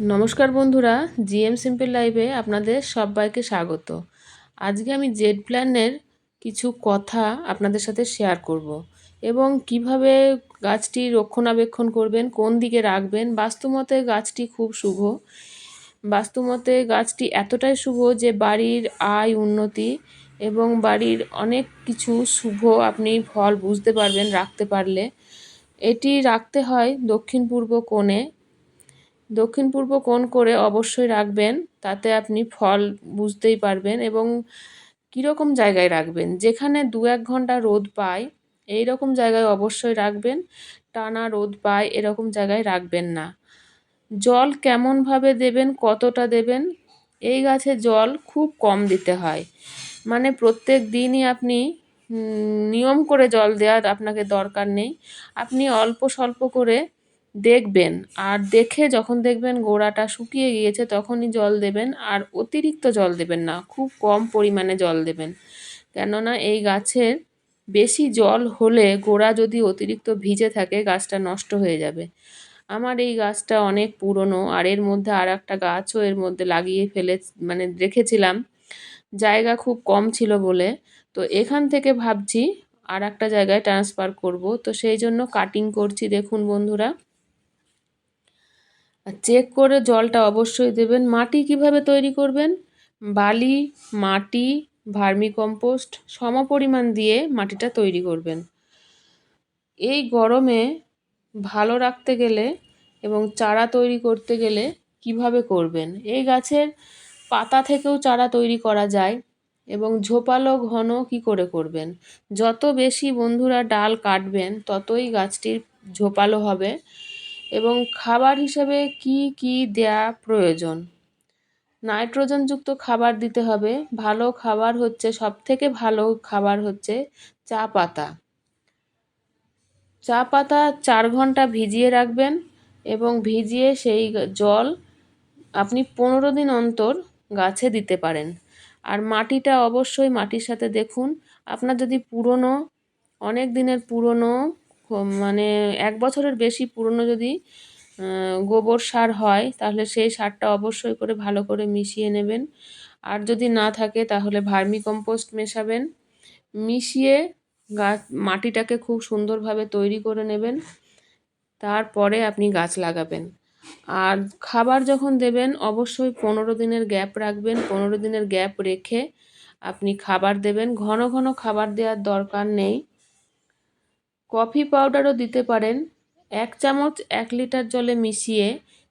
নমস্কার বন্ধুরা, GM simple লাইভে আপনাদের সবাইকে স্বাগত। আজকে আমি জেড প্ল্যানের কিছু কথা আপনাদের সাথে শেয়ার করব এবং কীভাবে গাছটি রক্ষণাবেক্ষণ করবেন, কোন দিকে রাখবেন, বাস্তুমতে গাছটি খুব শুভ। বাস্তুমতে গাছটি এতটাই শুভ যে বাড়ির আয় উন্নতি এবং বাড়ির অনেক কিছু শুভ আপনি ফল বুঝতে পারবেন, রাখতে পারলে। এটি রাখতে হয় দক্ষিণ পূর্ব কোণে দক্ষিণ পূর্ব কোণ করে অবশ্যই রাখবেন, তাতে আপনি ফল বুঝতেই পারবেন এবং কীরকম জায়গায় রাখবেন। যেখানে দু এক ঘণ্টা রোদ পায় এই রকম জায়গায় অবশ্যই রাখবেন। টানা রোদ পায়, এরকম জায়গায় রাখবেন না। জল কেমনভাবে দেবেন, কতটা দেবেন, এই গাছে জল খুব কম দিতে হয়। মানে প্রত্যেক দিনই আপনি নিয়ম করে জল দেওয়ার আপনাকে দরকার নেই। আপনি অল্প স্বল্প করে দেখবেন। আর দেখে যখন দেখবেন গোড়াটা শুকিয়ে গিয়েছে, তখনই জল দেবেন। আর অতিরিক্ত জল দেবেন না, খুব কম পরিমাণে জল দেবেন। কেননা এই গাছের বেশি জল হলে গোড়া যদি অতিরিক্ত ভিজে থাকে, গাছটা নষ্ট হয়ে যাবে। আমার এই গাছটা অনেক পুরনো, আর এর মধ্যে আর একটা গাছও এর মধ্যে লাগিয়ে ফেলে মানে রেখেছিলাম। জায়গা খুব কম ছিল বলে। তো এখান থেকে ভাবছি আর একটা জায়গায় ট্রান্সফার করব। তো সেই জন্য কাটিং করছি, দেখুন বন্ধুরা। আর চেক করে জলটা অবশ্যই দেবেন। মাটি কীভাবে তৈরি করবেন? বালি, মাটি, ভার্মিকম্পোস্ট সম পরিমাণ দিয়ে মাটিটা তৈরি করবেন। এই গরমে ভালো রাখতে গেলে এবং চারা তৈরি করতে গেলে কীভাবে করবেন? এই গাছের পাতা থেকেও চারা তৈরি করা যায় এবং ঝোপালো ঘন কি করে করবেন? যত বেশি বন্ধুরা ডাল কাটবেন, ততই গাছটির ঝোপালো হবে। এবং খাবার হিসেবে কি কি দেয়া প্রয়োজন? নাইট্রোজেনযুক্ত খাবার দিতে হবে। ভালো খাবার হচ্ছে সব থেকে ভালো খাবার হচ্ছে চা পাতা। চা পাতা চার ঘণ্টা ভিজিয়ে রাখবেন এবং ভিজিয়ে সেই জল আপনি পনেরো দিন অন্তর গাছে দিতে পারেন। আর মাটিটা অবশ্যই মাটির সাথে দেখুন। আপনার যদি পুরনো, অনেক দিনের পুরনো মানে এক বছরের বেশি পুরনো যদি গোবর সার হয়, তাহলে সেই সারটা অবশ্যই করে ভালো করে মিশিয়ে নেবেন। আর যদি না থাকে, তাহলে ভার্মি কম্পোস্ট মেশাবেন। মিশিয়ে গাছ মাটিটাকে খুব সুন্দরভাবে তৈরি করে নেবেন। তারপরে আপনি গাছ লাগাবেন। আর খাবার যখন দেবেন, অবশ্যই পনেরো দিনের গ্যাপ রাখবেন। পনেরো দিনের গ্যাপ রেখে আপনি খাবার দেবেন। ঘন ঘন খাবার দেওয়ার দরকার নেই। কফি পাউডারও দিতে পারেন। এক চামচ এক লিটার জলে মিশিয়ে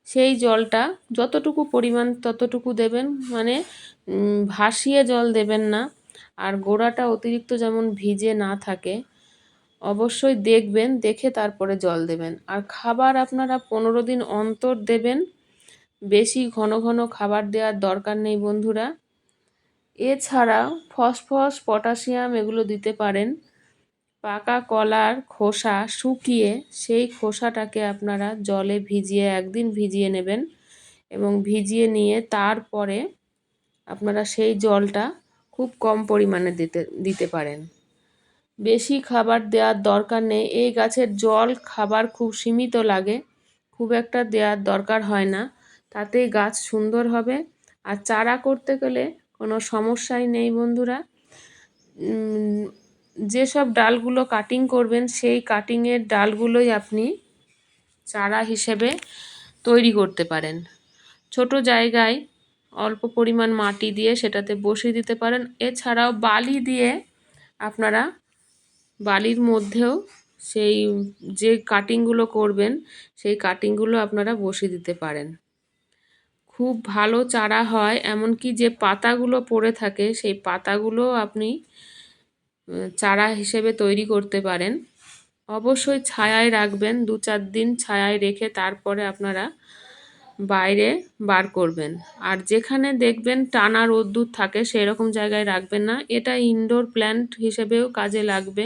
সেই জলটা যতটুকু পরিমাণ ততটুকু দেবেন। মানে ভাসিয়ে জল দেবেন না। আর গোড়াটা অতিরিক্ত যেমন ভিজে না থাকে, অবশ্যই দেখবেন, দেখে তারপরে জল দেবেন। আর খাবার আপনারা পনেরো দিন অন্তর দেবেন। বেশি ঘন ঘন খাবার দেওয়ার দরকার নেই বন্ধুরা। এছাড়া ফসফরাস, পটাশিয়াম এগুলো দিতে পারেন। পাকা কলার খোসা শুকিয়ে সেই খোসাটাকে আপনারা জলে ভিজিয়ে একদিন ভিজিয়ে নেবেন এবং ভিজিয়ে নিয়ে তারপরে আপনারা সেই জলটা খুব কম পরিমাণে দিতে দিতে পারেন। বেশি খাবার দেওয়ার দরকার নেই। এই গাছের জল খাবার খুব সীমিত লাগে, খুব একটা দেওয়ার দরকার হয় না। তাতেই গাছ সুন্দর হবে। আর চারা করতে গেলে কোনো সমস্যাই নেই বন্ধুরা। যেসব ডালগুলো কাটিং করবেন, সেই কাটিংয়ের ডালগুলোই আপনি চারা হিসেবে তৈরি করতে পারেন। ছোট জায়গায় অল্প পরিমাণ মাটি দিয়ে সেটাতে বসিয়ে দিতে পারেন। এছাড়াও বালি দিয়ে আপনারা বালির মধ্যেও সেই যে কাটিংগুলো করবেন, সেই কাটিংগুলো আপনারা বসিয়ে দিতে পারেন। খুব ভালো চারা হয়, এমনকি যে পাতাগুলো পড়ে থাকে, সেই পাতাগুলো আপনি চারা হিসেবে তৈরি করতে পারেন। অবশ্যই ছায়ায় রাখবেন, দু চার দিন ছায়ায় রেখে তারপরে আপনারা বাইরে বার করবেন। আর যেখানে দেখবেন টানা রোদ্দুর থাকে সেই রকম জায়গায় রাখবেন না। এটা ইনডোর প্ল্যান্ট হিসেবেও কাজে লাগবে।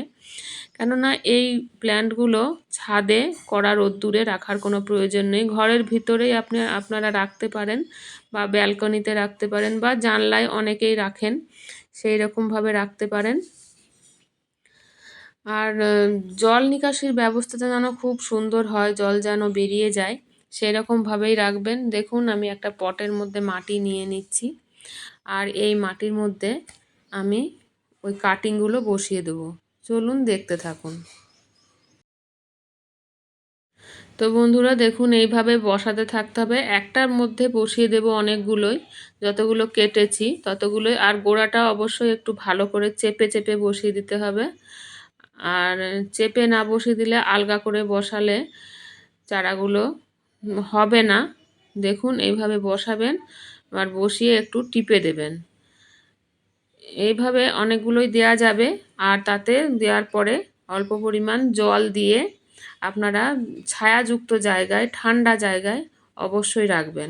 কেননা এই প্ল্যান্টগুলো ছাদে কড়া রোদ্দুরে রাখার কোনো প্রয়োজন নেই। ঘরের ভিতরেই আপনি, আপনারা রাখতে পারেন বা ব্যালকনিতে রাখতে পারেন বা জানলায় অনেকেই রাখেন সেই রকমভাবে রাখতে পারেন। আর জল নিকাশির ব্যবস্থাটা যেন খুব সুন্দর হয়, জল যেন বেরিয়ে যায় সেরকমভাবেই রাখবেন। দেখুন, আমি একটা পটের মধ্যে মাটি নিয়ে নিচ্ছি, আর এই মাটির মধ্যে আমি ওই কাটিংগুলো বসিয়ে দেবো। চলুন, দেখতে থাকুন। তো বন্ধুরা, দেখুন, এইভাবে বসাতে থাকতে হবে। একটার মধ্যে বসিয়ে দেব অনেকগুলোই, যতগুলো কেটেছি, ততগুলোই, আর গোড়াটা অবশ্যই একটু ভালো করে চেপে চেপে বসিয়ে দিতে হবে। আর চেপে না বসিয়ে দিলে আলগা করে বসালে চারাগুলো হবে না। দেখুন, এইভাবে বসাবেন আর বসিয়ে একটু টিপে দেবেন। এইভাবে অনেকগুলোই দেয়া যাবে, আর তাতে দেওয়ার পরে অল্প পরিমাণ জল দিয়ে আপনারা ছায়াযুক্ত জায়গায়, ঠান্ডা জায়গায় অবশ্যই রাখবেন।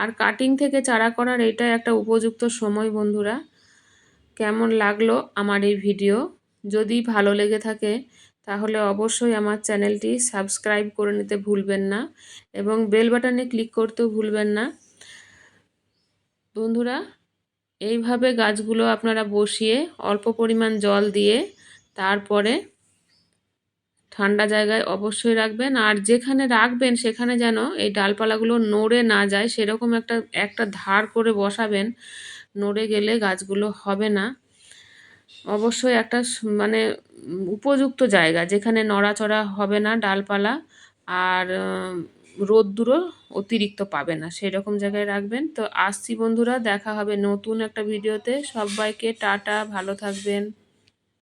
আর কাটিং থেকে চারা করার এটা একটা উপযুক্ত সময়, বন্ধুরা। কেমন লাগল আমার এই ভিডিও যদি ভালো লেগে থাকে, তাহলে অবশ্যই আমার চ্যানেলটি সাবস্ক্রাইব করে নিতে ভুলবেন না এবং বেল বাটনে ক্লিক করতেও ভুলবেন না। বন্ধুরা, এইভাবে গাছগুলো আপনারা বসিয়ে অল্প পরিমাণ জল দিয়ে তারপরে ঠান্ডা জায়গায় অবশ্যই রাখবেন। আর যেখানে রাখবেন, সেখানে যেন এই ডালপালাগুলো নড়ে না যায়, সেরকম একটা একটা ধার করে বসাবেন, নড়ে গেলে গাছগুলো হবে না। অবশ্যই একটা মানে উপযুক্ত জায়গা যেখানে নড়াচড়া হবে না ডালপালা আর রোদ্দুরও অতিরিক্ত পাবে না। সেই রকম জায়গায় রাখবেন। তো আসছি বন্ধুরা, দেখা হবে নতুন একটা ভিডিওতে। সবাইকে টাটা, ভালো থাকবেন।